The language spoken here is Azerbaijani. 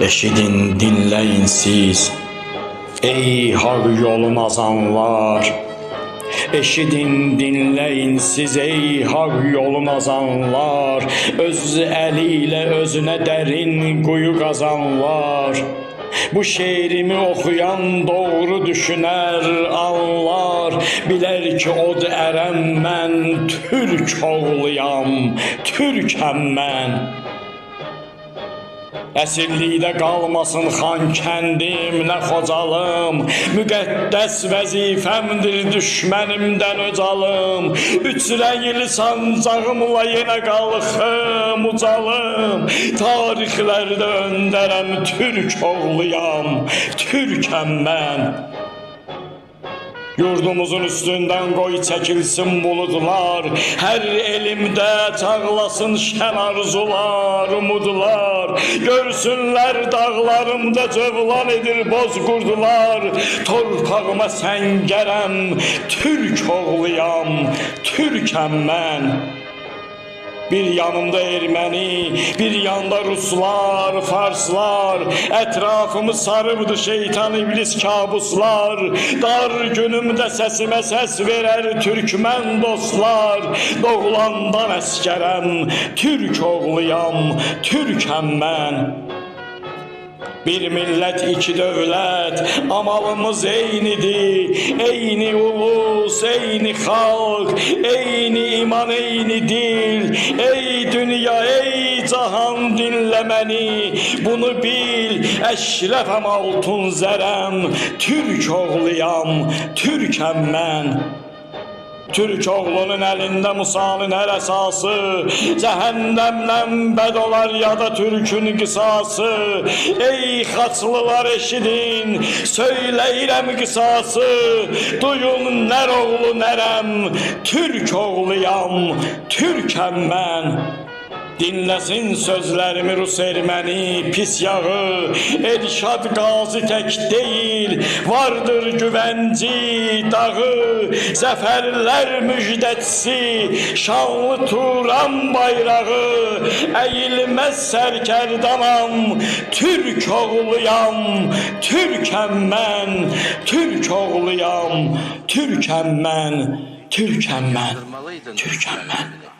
Eşidin, dinleyin siz. Ey hak yolun azanlar. Eşidin, dinleyin siz ey hak yolun azanlar. Öz eliyle özüne derin kuyu kazanlar. Bu şeirimi okuyan doğru düşüner, anlar. Biler ki od ərəm mən Türk oğluyam, Türkəm mən. Əsirlikdə qalmasın xan kəndim, nə xocalım. Müqəddəs vəzifəmdir düşmənimdən öcalım Üç rəngli sancağımla yenə qalxım, ucalım. Tarixlərdə öndərəm, Türk oğluyam, Türkəm mən Yurdumuzun üstünden qoy çəkilsin buludlar. Hər elimdə çağlasın şən arzular, umudlar. Görsünlər dağlarımda cövlan edir bozqurdular Torpağıma səngərəm, Türk oğluyam, Türkəm mən bir yanımda erməni, bir yanda ruslar, farslar, ətrafımı sarıbdı şeytan iblis kabuslar. Dar günümdə səsimə səs verər türkmən dostlar. Doğulandan əskərəm, türk oğluyam, türkəm mən. Bir millət, iki dövlət, amalımız eynidir. Eyni ulus, eyni xalq, eyni iman, eyni dil. Ey dünya, ey cahan dinlə məni. Bunu bil, əşrəfəm altun zərəm. Türk oğluyam, türkəm mən. Türk oğlunun elinde Musa'nın her esası. Cehennemden bed olar ya da Türk'ün kısası. Ey haçlılar eşidin Söyleyirem kısası. Duyun ner oğlu nerem Türk oğluyam Türkem ben Dinləsin sözlərimi Rus erməni pis yağı. Elşad qazi tək deyil Vardır güvənci dağı. Zəfərlər müjdətsi Şanlı Turan bayrağı. Əyilməz sərkərdanam Türk oğluyam Türkəm mən Türk oğluyam Türkəm mən Türkəm mən Türkəm mən